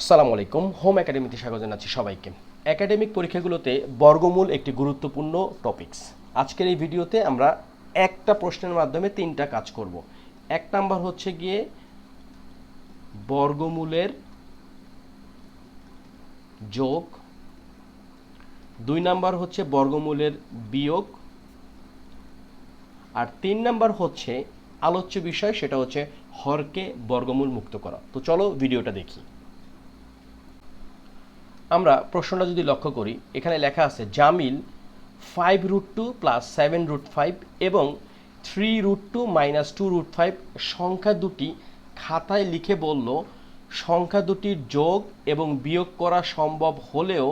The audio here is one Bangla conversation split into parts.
আসসালামু আলাইকুম। হোম একাডেমিতে স্বাগত জানাচ্ছি সবাইকে। একাডেমিক পরীক্ষাগুলোতে বর্গমূল একটি গুরুত্বপূর্ণ টপিকস আজকের এই ভিডিওতে আমরা একটা প্রশ্নের মাধ্যমে তিনটা কাজ করব। এক নাম্বার হচ্ছে গিয়ে বর্গমূলের যোগ। দুই নাম্বার হচ্ছে বর্গমূলের বিয়োগ। আর তিন নাম্বার হচ্ছে আলোচ্য বিষয়, সেটা হচ্ছে হরকে বর্গমূল মুক্ত করা। তো চলো ভিডিওটা দেখি। আমরা প্রশ্নটা যদি লক্ষ্য করি, এখানে লেখা আছে Jamil five root two plus seven root five এবং three root two minus two root five সংখ্যা দুটি খাতায় লিখে বলল, সংখ্যা দুটির যোগ এবং বিয়োগ করা সম্ভব হলেও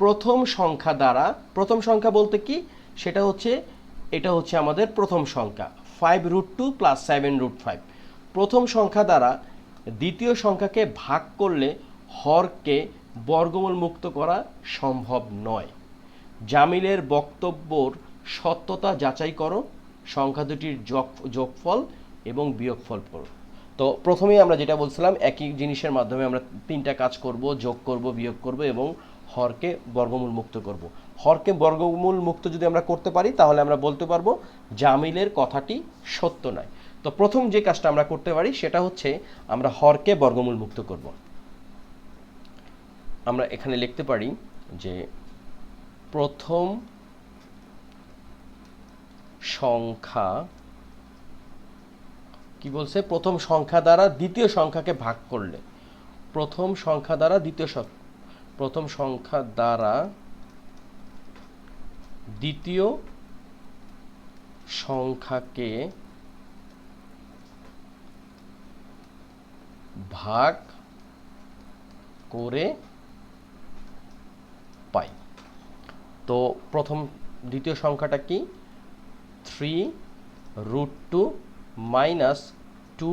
প্রথম সংখ্যা দ্বারা, প্রথম সংখ্যা বলতে কি? সেটা হচ্ছে, এটা হচ্ছে আমাদের প্রথম সংখ্যা five root two plus seven root five প্রথম সংখ্যা দ্বারা দ্বিতীয় সংখ্যাকে ভাগ করলে হরকে বর্গমূল মুক্ত করা সম্ভব নয়। জামিলের বক্তব্যর সত্যতা যাচাই করো, সংখ্যা দুটির যোগ, যোগফল এবং বিয়োগফল করো তো প্রথমেই আমরা যেটা বলছিলাম, একই জিনিসের মাধ্যমে আমরা তিনটা কাজ করব, যোগ করব, বিয়োগ করব এবং হরকে বর্গমূল মুক্ত করব। হরকে বর্গমূল মুক্ত যদি আমরা করতে পারি, তাহলে আমরা বলতে পারব জামিলের কথাটি সত্য নয়। তো প্রথম যে কাজটা আমরা করতে পারি, সেটা হচ্ছে আমরা হরকে বর্গমূল মুক্ত করব। আমরা এখানে লিখতে পারি যে প্রথম সংখ্যা কি বলছে? প্রথম সংখ্যা দ্বারা দ্বিতীয় সংখ্যাকে ভাগ করলে। প্রথম সংখ্যা দ্বারা দ্বিতীয় প্রথম সংখ্যা দ্বারা দ্বিতীয় সংখ্যাকে ভাগ করে পাই। তো প্রথম দ্বিতীয় সংখ্যাটা কি? Three root two minus two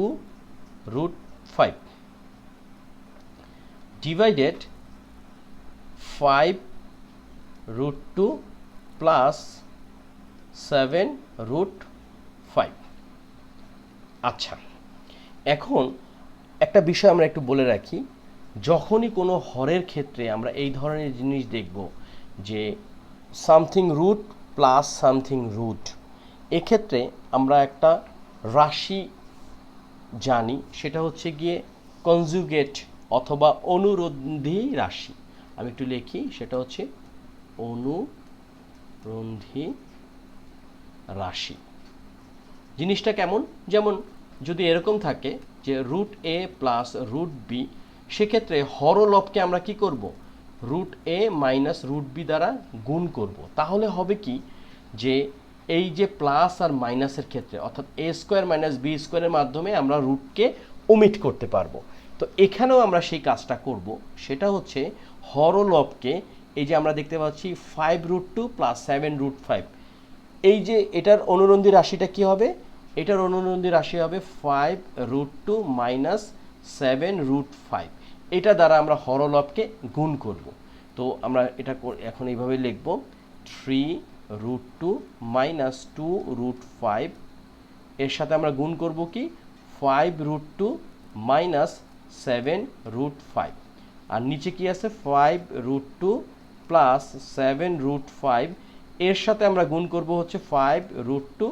root five divided five root two plus seven root five আচ্ছা এখন একটা বিষয় আমরা একটু বলে রাখি। যখনই কোনো হরের ক্ষেত্রে আমরা এই ধরনের জিনিস দেখব যে something root plus something root, এক্ষেত্রে আমরা একটা রাশি জানি, সেটা হচ্ছে গিয়ে কনজুগেট অথবা অনুরোধী রাশি। আমি একটু লিখি, সেটা হচ্ছে অনুরোধী রাশি। জিনিসটা কেমন? যেমন যদি এরকম থাকে যে root A plus root B সেক্ষেত্রে হরলবকে আমরা কি করব? Root A minus root B দ্বারা গুণ করব। তাহলে হবে কি? যে এই যে প্লাস আর মাইনাসের ক্ষেত্রে, অর্থাৎ এ স্কোয়ার মাইনাস বি স্কোয়ারের মাধ্যমে আমরা রুটকে ওমিট করতে পারব। তো এখানেও আমরা সেই কাজটা করব। সেটা হচ্ছে হরলবকে এই যে আমরা দেখতে পাচ্ছি five root two plus seven root five এই যে এটার অনুরন্ধী রাশিটা কি হবে? এটার অনুরন্ধী রাশি হবে five root two minus seven root five এটা দ্বারা আমরা হরলবকে গুণ করব। তো আমরা এটা এখন এইভাবে লিখব। Three root two minus two root five এর সাথে আমরা গুণ করব কি? Five root two minus seven root five আর নিচে কি আছে? Five root two plus seven root five এর সাথে আমরা গুণ করব হচ্ছে five root two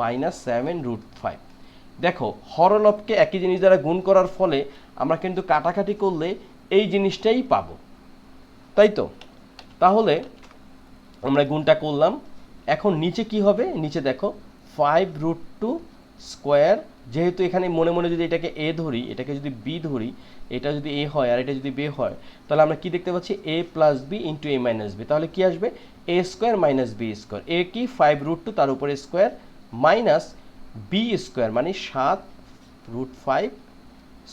minus seven root five দেখো হরলবকে একই জিনিস দ্বারা গুণ করার ফলে আমরা কিন্তু কাটাকাটি করলে এই জিনিসটাই পাবো। তাই তো? তাহলে আমরা গুণটা করলাম। এখন নিচে কি হবে? নিচে দেখো ফাইভ রুট টু স্কোয়ার যেহেতু এখানে মনে মনে যদি এটাকে এ ধরি, এটাকে যদি বি ধরি, এটা যদি এ হয় আর এটা যদি বে হয়, তাহলে আমরা কি দেখতে পাচ্ছি? A plus B into A minus B তাহলে কি আসবে? A square minus B square A কি? ফাইভ রুট টু তার উপরে স্কোয়ার মাইনাস বি স্কোয়ার মানে সাত রুট ফাইভ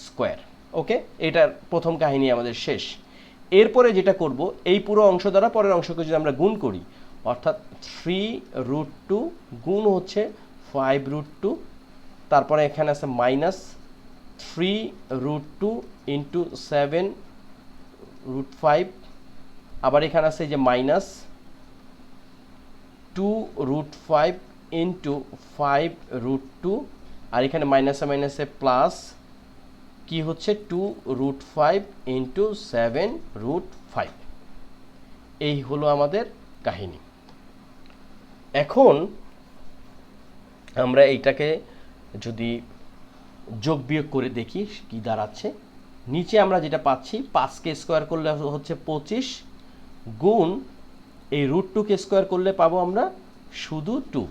স্কোয়ার ওকে এটার প্রথম কাহিনী আমাদের শেষ। এরপরে যেটা করব, এই পুরো অংশ দ্বারা পরের অংশকে যদি আমরা গুণ করি, অর্থাৎ থ্রি রুট টু গুণ হচ্ছে ফাইভ রুট টু তারপরে এখানে আছে minus three root two into seven root five আবার এখানে আছে যে minus two root five into five root two আর এখানে মাইনাসে মাইনাসে প্লাস কি হচ্ছে? Two root five into seven root five এই হলো আমাদের কাহিনী। এখন আমরা এইটাকে যদি যোগ বিয়োগ করে দেখি কি দাঁড়াচ্ছে। নিচে আমরা যেটা পাচ্ছি পাঁচকে স্কোয়ার করলে হচ্ছে পঁচিশ গুণ এই রুট টুকে স্কোয়ার করলে পাবো আমরা শুধু টু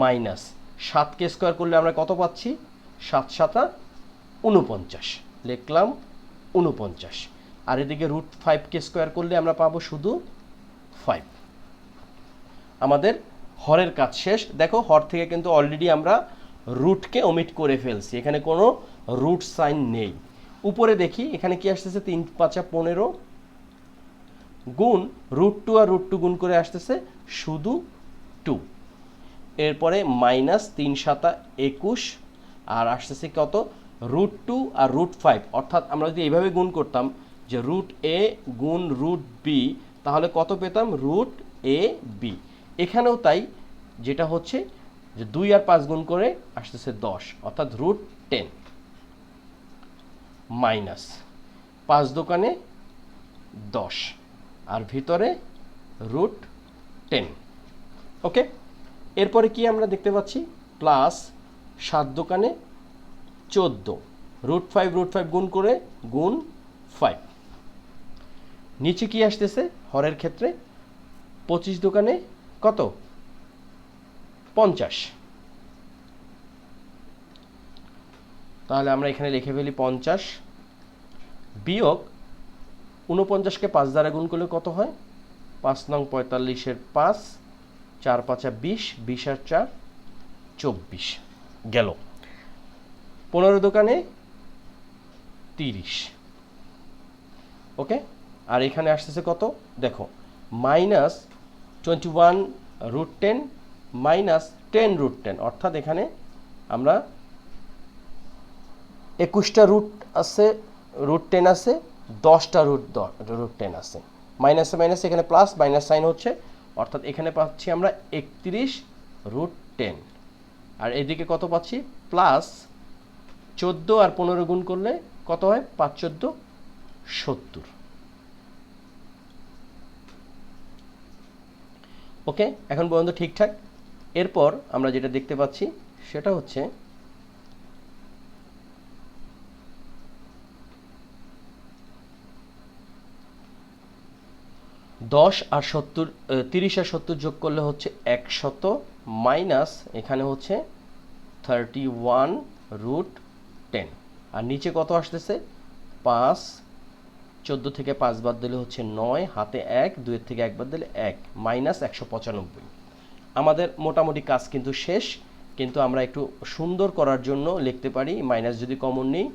মাইনাস সাতকে স্কোয়ার করলে আমরা কত পাচ্ছি? সাত সাতা উনপঞ্চাশ লিখলাম উনপঞ্চাশ আর এদিকে রুট ফাইভকে স্কোয়ার করলে আমরা পাবো শুধু ফাইভ আমাদের হরের কাজ শেষ। দেখো, হর থেকে কিন্তু অলরেডি আমরা রুটকে ওমিট করে ফেলছি। এখানে কোনো রুট সাইন নেই। উপরে দেখি, এখানে কি আসতেছে? তিন, পাঁচা পনেরো গুণ রুট টু আর রুট টু গুণ করে আসতেছে শুধু টু এরপরে মাইনাস তিন সাতা একুশ, আর আসতেছে কত? রুট টু আর রুট ফাইভ। অর্থাৎ আমরা যদি এইভাবে গুণ করতাম যে রুট এ গুণ রুট বি, তাহলে কত পেতাম? Root A B. এখানেও তাই, যেটা হচ্ছে যে দুই আর পাঁচ গুণ করে আসতেছে দশ, অর্থাৎ রুট টেন মাইনাস পাঁচ দোকানে দশ, আর ভিতরে রুট টেন। ওকে? এরপরে কি আমরা দেখতে পাচ্ছি? প্লাস সাত দোকানে চোদ্দ। রুট ফাইভ রুট ফাইভ গুণ করে গুণ ফাইভ। নিচে কি আসতেছে? হরের ক্ষেত্রে পঁচিশ দোকানে কত? পঞ্চাশ। তাহলে আমরা এখানে লিখে ফেলি পঞ্চাশ বিয়োগ উনপঞ্চাশকে পাঁচ দ্বারা গুণ করলে কত হয়? পাঁচ নং পঁয়তাল্লিশের পাঁচ চার পাঁচা বিশ বিশ আর চার, চব্বিশ। গেল। পনেরো দোকানে তিরিশ। ওকে? আর এখানে আসতেছে কত? দেখো, minus twenty one root ten, minus ten root ten. অর্থাৎ এখানে আমরা একুশটা রুট আছে, রুট টেন আছে, দশটা রুট রুট টেন আছে। মাইনাসে মাইনাস এখানে প্লাস, মাইনাস সাইন হচ্ছে অর্থাৎ এখানে পাচ্ছি আমরা একত্রিশ রুট টেন আর এদিকে কত পাচ্ছি? প্লাস চোদ্দ আর পনেরো গুণ করলে কত হয়? পাঁচ চোদ্দ সত্তর। ওকে এখন পর্যন্ত ঠিকঠাক। এরপর আমরা যেটা দেখতে পাচ্ছি, সেটা হচ্ছে দশ আর সত্তর তিরিশ আর সত্তর যোগ করলে হচ্ছে একশত মাইনাস এখানে হচ্ছে থার্টি ওয়ান রুট টেন আর নিচে কত আসতেছে? পাঁচ, চোদ্দ থেকে পাঁচ বাদ দিলে হচ্ছে নয়, হাতে এক, দুইয়ের থেকে একবার দিলে এক, মাইনাস একশো পঁচানব্বই। আমাদের মোটামুটি কাজ কিন্তু শেষ, কিন্তু আমরা একটু সুন্দর করার জন্য লিখতে পারি, মাইনাস যদি কমন নিই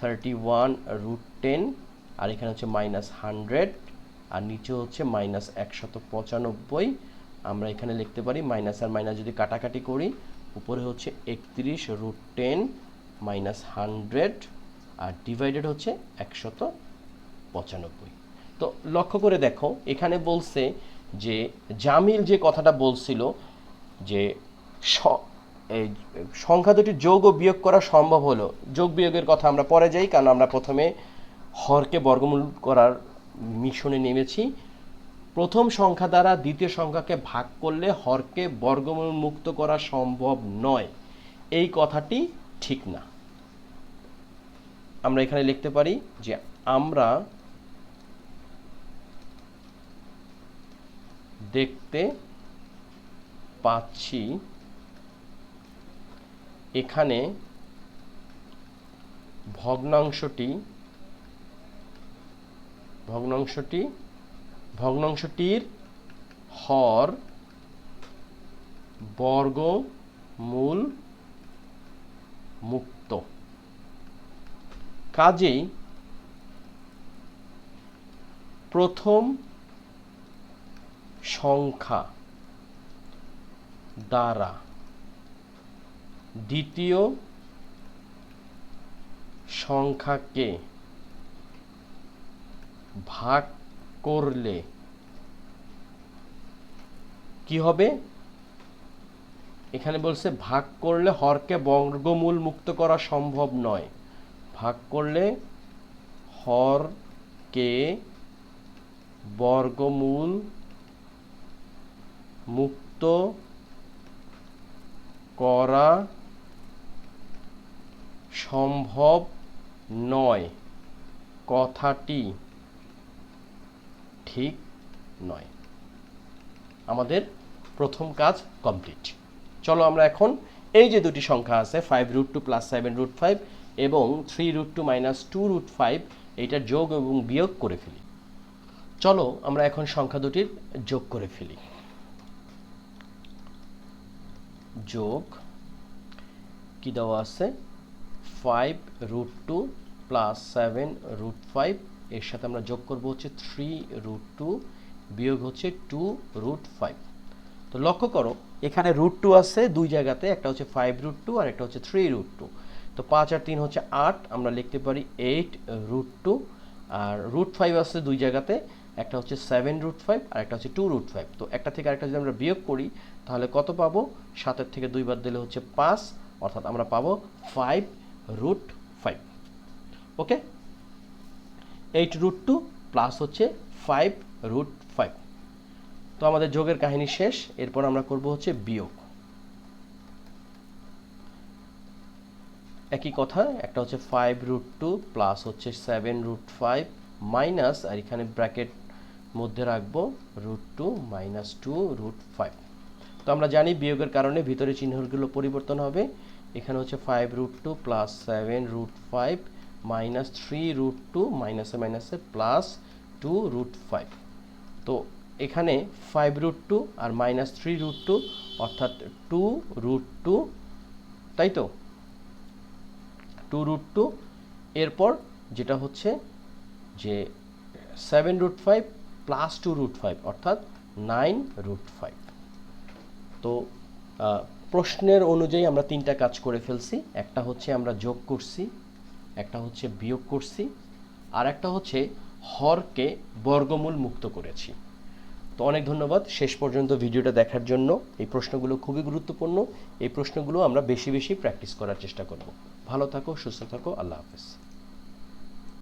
থার্টি ওয়ান রুট টেন আর এখানে হচ্ছে মাইনাস হান্ড্রেড আর নিচে হচ্ছে মাইনাস একশত পঁচানব্বই। আমরা এখানে লিখতে পারি মাইনাস আর মাইনাস যদি কাটাকাটি করি, উপরে হচ্ছে একত্রিশ রুট টেন মাইনাস হান্ড্রেড আর ডিভাইডেড হচ্ছে একশত পঁচানব্বই। তো লক্ষ্য করে দেখো, এখানে বলছে যে জামিল যে কথাটা বলছিল যে সংখ্যা দুটি যোগ ও বিয়োগ করা সম্ভব হলো। যোগ বিয়োগের কথা আমরা পরে যাই, কারণ আমরা প্রথমে হরকে বর্গমূল করার মিশনে নেমেছি। প্রথম সংখ্যা দ্বারা দ্বিতীয় সংখ্যাকে ভাগ করলে হরকে বর্গমূল মুক্ত করা সম্ভব নয়। এই কথাটি ঠিক না। আমরা এখানে লিখতে পারি যে আমরা দেখতে পাচ্ছি এখানে ভগ্নাংশটি ভগ্নাংশটি ভগ্নাংশটির হর বর্গ মূল মুক্ত। কাজেই প্রথম সংখ্যা দ্বারা দ্বিতীয় সংখ্যাকে ভাগ করলে কি হবে? এখানে বলছে ভাগ করলে হরকে বর্গমূল মুক্ত করা সম্ভব নয়। ভাগ করলে হরকে বর্গমূল মুক্ত করা সম্ভব নয়। কথাটি ঠিক নয়। আমাদের প্রথম কাজ কমপ্লিট চলো আমরা এখন এই যে দুটি সংখ্যা আছে five root two plus seven root five এবং three root two minus two root five এইটার যোগ এবং বিয়োগ করে ফেলি। চলো আমরা এখন সংখ্যা দুটির যোগ করে ফেলি। যোগ কি দেওয়া আছে? Five root two plus seven root five এর সাথে আমরা যোগ করব হচ্ছে থ্রি রুট টু বিয়োগ হচ্ছে টু রুট ফাইভ তো লক্ষ্য করো, এখানে রুট টু আছে দুই জায়গাতে, একটা হচ্ছে ফাইভ রুট টু আর একটা হচ্ছে থ্রি রুট টু তো পাঁচ আর তিন হচ্ছে আট, আমরা লিখতে পারি এইট রুট টু আর রুট ফাইভ আছে দুই জায়গাতে, একটা হচ্ছে সেভেন রুট ফাইভ আর একটা হচ্ছে টু রুট ফাইভ তো একটা থেকে আরেকটা যদি আমরা বিয়োগ করি, তাহলে কত পাবো? সাতের থেকে দুই বাদ দিলে হচ্ছে পাঁচ, অর্থাৎ আমরা পাবো five root five okay eight root two plus হচ্ছে ফাইভ রুট ফাইভ। তো আমাদের যোগের কাহিনী শেষ, এরপর আমরা করব হচ্ছে বিয়োগ। একই কথা, একটা হচ্ছে ফাইভ রুট টু প্লাস হচ্ছে সেভেন রুট ফাইভ মাইনাস, আর এখানে ব্র্যাকেট মধ্যে রাখব, root two minus two root five. তো আমরা জানি বিয়োগের কারণে ভিতরে চিহ্নগুলো পরিবর্তন হবে। এখানে হচ্ছে five root two plus seven root five minus three root two মাইনাসে মাইনাসে প্লাস টু রুট ফাইভ তো এখানে ফাইভ রুট টু আর মাইনাস থ্রি রুট টু অর্থাৎ টু রুট টু তাই তো? টু রুট টু এরপর যেটা হচ্ছে যে seven root five plus two root five অর্থাৎ নাইন রুট ফাইভ তো প্রশ্নের অনুযায়ী আমরা তিনটা কাজ করে ফেলছি। একটা হচ্ছে আমরা যোগ করছি। একটা হচ্ছে বিয়োগ করছি, আর একটা হচ্ছে হরকে বর্গমূল মুক্ত করেছি। তো অনেক ধন্যবাদ শেষ পর্যন্ত ভিডিওটা দেখার জন্য। এই প্রশ্নগুলো খুবই গুরুত্বপূর্ণ। এই প্রশ্নগুলো আমরা বেশি বেশি প্র্যাকটিস করার চেষ্টা করব। ভালো থাকো, সুস্থ থাকো, আল্লাহ হাফেজ।